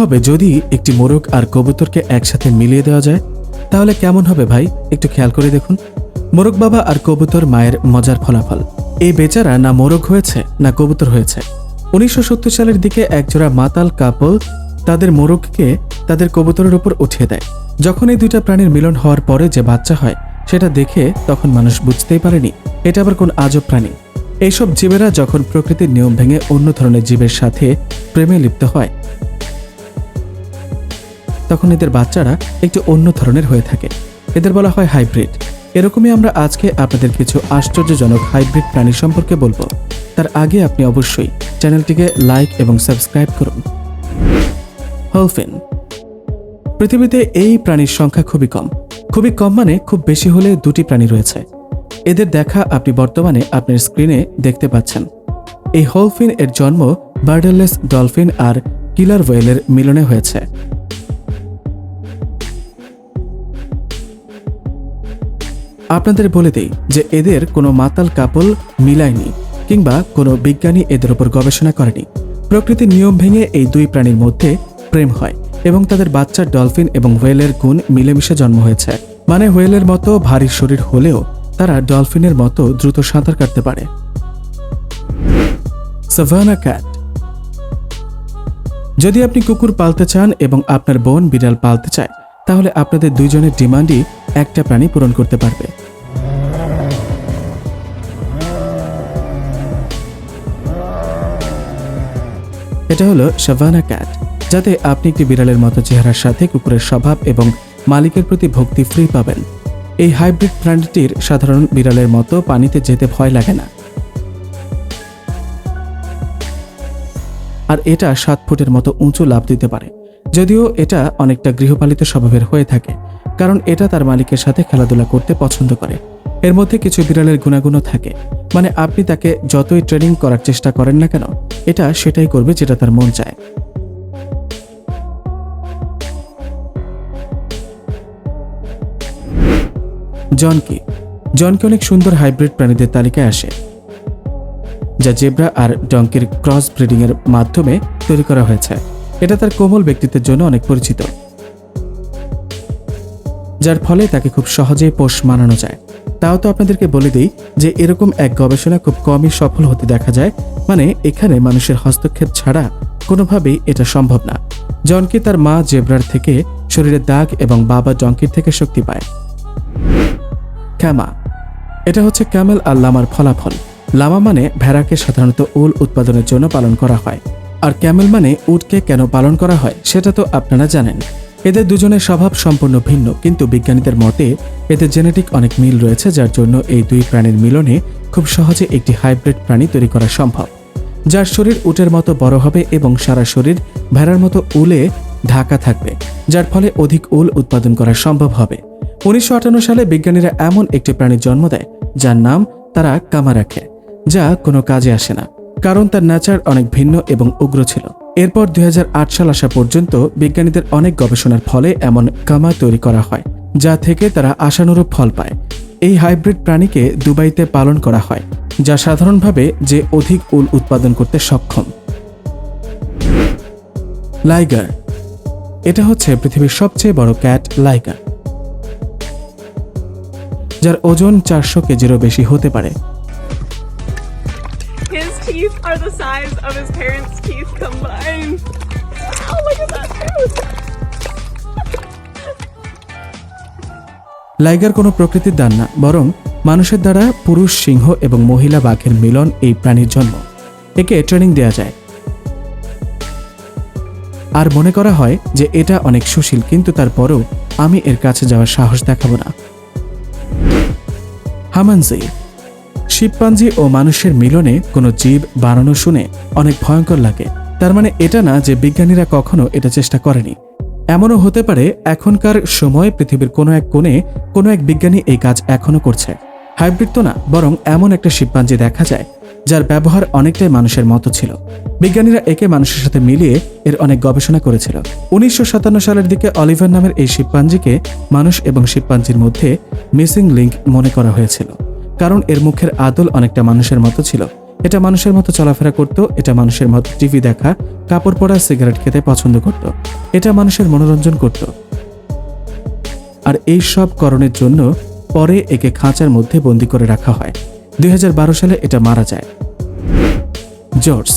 হবে যদি একটি মোরগ আর কবুতরকে একসাথে মিলিয়ে দেওয়া যায়? তাহলে কেমন হবে ভাই? একটু খেয়াল করে দেখুন। মোরগ বাবা আর কবুতর মায়ের মজার ফলাফল। এই বেচারা না মোরগ হয়েছে, না কবুতর হয়েছে। উনিশশো সত্তর সালের দিকে একজোড়া মাতাল কাপল তাদের মোরগকে তাদের কবুতরের উপর উঠিয়ে দেয়। যখন এই দুইটা প্রাণীর মিলন হওয়ার পরে যে বাচ্চা হয়, সেটা দেখে তখন মানুষ বুঝতেই পারেনি, এটা আবার কোন আজব প্রাণী। এইসব জীবেরা যখন প্রকৃতির নিয়ম ভেঙে অন্য ধরনের জীবের সাথে প্রেমে লিপ্ত হয় তখন এদের বাচ্চারা একটু অন্য ধরনের হয়ে থাকে। এদের বলা হয় হাইব্রিড। এরকমই আমরা আজকে আপনাদের কিছু আশ্চর্যজনক হাইব্রিড প্রাণী সম্পর্কে বলব। তার আগে আপনি অবশ্যই চ্যানেলটিকে লাইক এবং সাবস্ক্রাইব করুন। হলফিন। পৃথিবীতে এই প্রাণীর সংখ্যা খুবই কম। খুবই কম মানে খুব বেশি হলে দুটি প্রাণী রয়েছে। এদের দেখা আপনি বর্তমানে আপনার স্ক্রিনে দেখতে পাচ্ছেন। এই হলফিন এর জন্ম বার্ডারলেস ডলফিন আর কিলার ওয়েলের মিলনে হয়েছে। আপনাদের বলে দেই যে এদের কোনো মাতাল কাপল মিলায়নি কিংবা কোনো বিজ্ঞানী এদের উপর গবেষণা করেনি। প্রকৃতির নিয়ম ভেঙে এই দুই প্রাণীর মধ্যে প্রেম হয় এবং তাদের বাচ্চার ডলফিন এবং হোয়েলের গুণ মিলেমিশে জন্ম হয়েছে। মানে হোয়েলের মতো ভারী শরীর হলেও তারা ডলফিনের মতো দ্রুত সাঁতার কাটতে পারে। যদি আপনি কুকুর পালতে চান এবং আপনার বোন বিড়াল পালতে চায়, তাহলে আপনাদের দুইজনের ডিমান্ডই একটা প্রাণী পূরণ করতে পারবে। এটা হলো শাভানা ক্যাট, যাতে আপনি একটি বিড়ালের মতো চেহারার সাথে কুকুরের স্বভাব এবং মালিকের প্রতি ভক্তি ফ্রি পাবেন। এই হাইব্রিড প্রাণীটির সাধারণ বিড়ালের মতো পানিতে যেতে ভয় লাগে না। আর এটা সাত ফুটের মতো উঁচু লাভ দিতে পারে, যদিও এটা অনেকটা গৃহপালিত স্বভাবের হয়ে থাকে। কারণ এটা তার মালিকের সাথে খেলাধুলা করতে পছন্দ করে। এর মধ্যে কিছু বিড়ালের গুণাগুণও থাকে। মানে আপনি তাকে যতই ট্রেনিং করার চেষ্টা করেন না কেন, এটা সেটাই করবে যেটা তার মন চায়। জনকি। জনকি অনেক সুন্দর হাইব্রিড প্রাণীদের তালিকায় আসে। যা জেব্রা আর ডঙ্কির ক্রস ব্রিডিং এর মাধ্যমে তৈরি করা হয়েছে। এটা তার কোমল ব্যক্তিত্বের জন্য অনেক পরিচিত। যার ফলে তাকে খুব সহজেই পোষ মানানো যায়। তাও তো আপনাদেরকে বলে দিই যে এরকম এক গবেষণা খুব কমই সফল হতে দেখা যায়। মানে এখানে মানুষের হস্তক্ষেপ ছাড়া কোনোভাবেই এটা সম্ভব না। জনকি তার মা জেব্রার থেকে শরীরে দাগ এবং বাবা জঙ্কির থেকে শক্তি পায়। ক্যামা। এটা হচ্ছে ক্যামেল আর লামার ফলাফল। লামা মানে ভেড়াকে সাধারণত উল উৎপাদনের জন্য পালন করা হয়। আর ক্যামেল মানে উটকে কেন পালন করা হয়, সেটা তো আপনারা জানেন। এদের দুজনের স্বভাব সম্পূর্ণ ভিন্ন, কিন্তু বিজ্ঞানীদের মতে এদের জেনেটিক অনেক মিল রয়েছে, যার জন্য এই দুই প্রাণীর মিলনে খুব সহজে একটি হাইব্রিড প্রাণী তৈরি করা সম্ভব। যার শরীর উটের মতো বড় হবে এবং সারা শরীর ভেড়ার মতো উলে ঢাকা থাকবে, যার ফলে অধিক উল উৎপাদন করা সম্ভব হবে। উনিশশো আটান্ন সালে বিজ্ঞানীরা এমন একটি প্রাণীর জন্ম দেয়, যার নাম তারা কামা রাখে যা কোনো কাজে আসে না, কারণ তার নেচার অনেক ভিন্ন এবং উগ্র ছিল। এরপর দুই হাজার আট সাল আসা পর্যন্ত বিজ্ঞানীদের অনেক গবেষণার ফলে এমন কামা তৈরি করা হয়, যা থেকে তারা আশানুরূপ ফল পায়। এই হাইব্রিড প্রাণীকে দুবাইতে পালন করা হয়, যা সাধারণভাবে যে অধিক উল উৎপাদন করতে সক্ষম। লাইগার। এটা হচ্ছে পৃথিবীর সবচেয়ে বড় ক্যাট লাইগার, যার ওজন চারশো কেজিরও বেশি হতে পারে। His teeth are the size of his parents' teeth combined. Oh, look at that tooth. Liger কোনো প্রকৃতির দান না বরং মানুষের দ্বারা পুরুষ সিংহ এবং মহিলা বাঘের মিলন এই প্রাণীর জন্ম একে ট্রেনিং দেয়া যায় আর মনে করা হয় যে এটা অনেক সুশীল কিন্তু তারপরও আমি এর কাছে যাওয়ার সাহস দেখাবো না হামানজি শিবপাঞ্জি ও মানুষের মিলনে কোনো জীব বানানো শুনে অনেক ভয়ঙ্কর লাগে। তার মানে এটা না যে বিজ্ঞানীরা কখনো এটা চেষ্টা করেনি। এমনও হতে পারে এখনকার সময় পৃথিবীর কোনো এক কোণে কোনো এক বিজ্ঞানী এই কাজ এখনও করছে। হাইব্রিড তো না, বরং এমন একটা শিবপাঞ্জি দেখা যায়, যার ব্যবহার অনেকটাই মানুষের মতো ছিল। বিজ্ঞানীরা একে মানুষের সাথে মিলিয়ে এর অনেক গবেষণা করেছিল। উনিশশো সাতান্ন সালের দিকে অলিভার নামের এই শিবপাঞ্জিকে মানুষ এবং শিবপাঞ্জির মধ্যে মিসিং লিঙ্ক মনে করা হয়েছিল। কারণ এর মুখের আদল অনেকটা মানুষের মতো ছিল। এটা মানুষের মতো চলাফেরা করত, এটা মানুষের মতো টিভি দেখা, কাপড় পরা, সিগারেট খেতে পছন্দ করত, এটা মানুষের মনোরঞ্জন করত। আর এই সব করণের জন্য পরে একে খাঁচার মধ্যে বন্দি করে রাখা হয়। দুই হাজার বারো সালে এটা মারা যায়। জর্জ।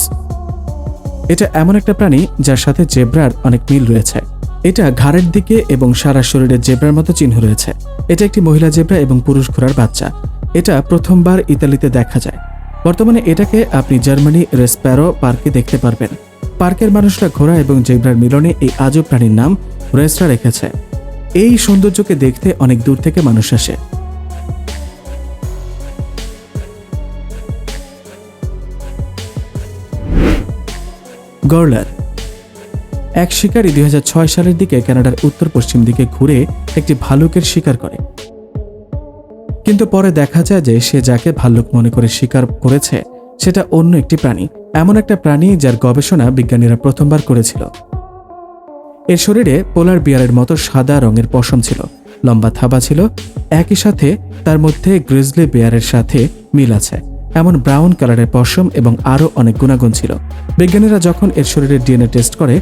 এটা এমন একটা প্রাণী যার সাথে জেব্রার অনেক মিল রয়েছে। এটা ঘাড়ের দিকে এবং সারা শরীরে জেব্রার মতো চিহ্ন রয়েছে। এটা একটি মহিলা জেব্রা এবং পুরুষ ঘোড়ার বাচ্চা। এটা প্রথমবার ইতালিতে দেখা যায়। বর্তমানে এটাকে আপনি জার্মানি রেসপ্যারো পার্কে দেখতে পারবেন। পার্কের মানুষরা ঘোড়া এবং জেব্রার মিলনে এই আজব প্রাণীর নাম রেস্ট্রা রেখেছে। এই সৌন্দর্যকে দেখতে অনেক দূর থেকে মানুষ আসে। গর্লার। এক শিকারী দুই হাজার ছয় সালের দিকে কানাডার উত্তর পশ্চিম দিকে ঘুরে একটি ভালুকের শিকার করে। কিন্তু পরে দেখা যায় যে সে যাকে ভাল্লুক মনে করে শিকার করেছে, সেটা অন্য একটি প্রাণী, এমন একটা প্রাণী যার গবেষণা বিজ্ঞানীরা প্রথমবার করেছিল। এর শরীরে পোলার বিয়ারের মতো সাদা রঙের পশম ছিল, লম্বা থাবা ছিল, একই সাথে তার মধ্যে গ্রিজলি বিয়ারের সাথে মিল আছে, এমন ব্রাউন কালারের পশম এবং আরও অনেক গুণাগুণ ছিল। বিজ্ঞানীরা যখন এর শরীরের ডিএনএ টেস্ট করে,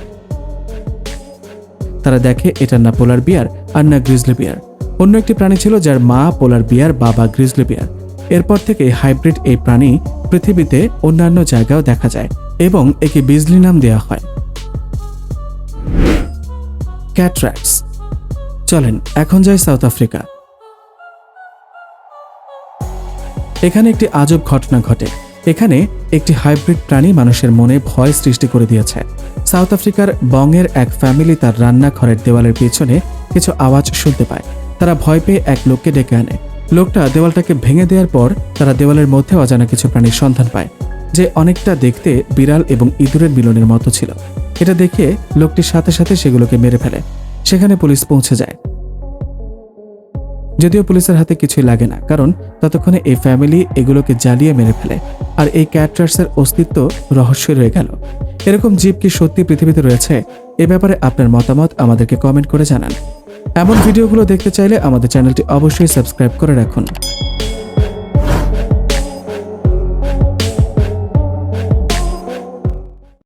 তারা দেখে এটা না পোলার বিয়ার আর না গ্রিজলি বিয়ার। অন্য একটি প্রাণী ছিল যার মা পোলার বিয়ার, বাবা গ্রিজলি বিয়ার। এরপর থেকে হাইব্রিড এই প্রাণী পৃথিবীতে অন্যান্য জায়গাও দেখা যায় এবং একে বিজলি নাম দেওয়া হয়। ক্যাট্রাক্স চলেন, এখন যাই সাউথ আফ্রিকা। এখানে একটি আজব ঘটনা ঘটে। এখানে একটি হাইব্রিড প্রাণী মানুষের মনে ভয় সৃষ্টি করে দিয়েছে। সাউথ আফ্রিকার বংয়ের এক ফ্যামিলি তার রান্নাঘরের দেওয়ালের পেছনে কিছু আওয়াজ শুনতে পায়। তারা ভয় পেয়ে এক লোককে ডেকে আনে। লোকটা দেওয়ালটাকে ভেঙে দেওয়ার পর তারা দেওয়ালের মধ্যে অজানা কিছু প্রাণীর সন্ধান পায়, যে অনেকটা দেখতে বিড়াল এবং ইঁদুরের মিলনের মতো ছিল। এটা দেখে লোকটির সাথে সাথে সেগুলোকে মেরে ফেলে। সেখানে পুলিশ পৌঁছে যায়। যদিও পুলিশের হাতে কিছুই লাগে না, কারণ ততক্ষণে এই ফ্যামিলি এগুলোকে জ্বালিয়ে মেরে ফেলে, আর এই ক্যাটরার্সের অস্তিত্ব রহস্যই রয়ে গেল। এরকম জীব কি সত্যি পৃথিবীতে রয়েছে, এ ব্যাপারে আপনার মতামত আমাদেরকে কমেন্ট করে জানান। এমন ভিডিওগুলো দেখতে চাইলে আমাদের চ্যানেলটি অবশ্যই সাবস্ক্রাইব করে রাখুন।